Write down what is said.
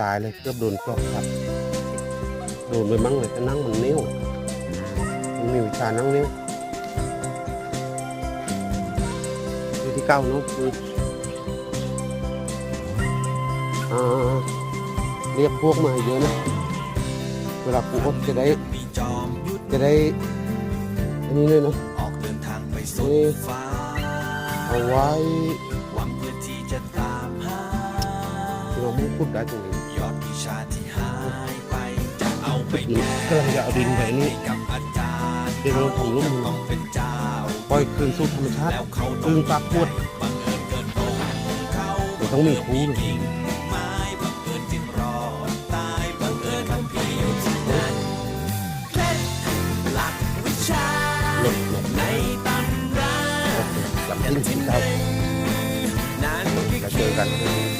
ตายเลยเกือบโดนจอกครับโดนไปมั้งเลยแต่นั่งมันนิ้วมันมีวิชานั่งนิ้วอยู่ที่เก้าเนาะคืออ่าเรียกพวกมาเยอะนะ เวลาปูอดจะได้มีจอมยุทธจะได้ อันนี้เลยเนาะออกเดินทางไปสุดนี่ฟ้าเอาไว้หวังเพื่อที่จะตามหาเราไม่พูดได้ตรงนี้ ยอดวิชาที่หายไปจะเอาไปแก้กำลังจะเอาดินไปนี่กับอาจารย์เดี๋ยวราถุงลุ่มต้องเป็นเจ้าปล่อยคืนสู่ธรรมชาติคืนปากปวดบังเอิญเกิดตรงเขาต้องมีครูเลยในตำราที่เราจะเจอกัน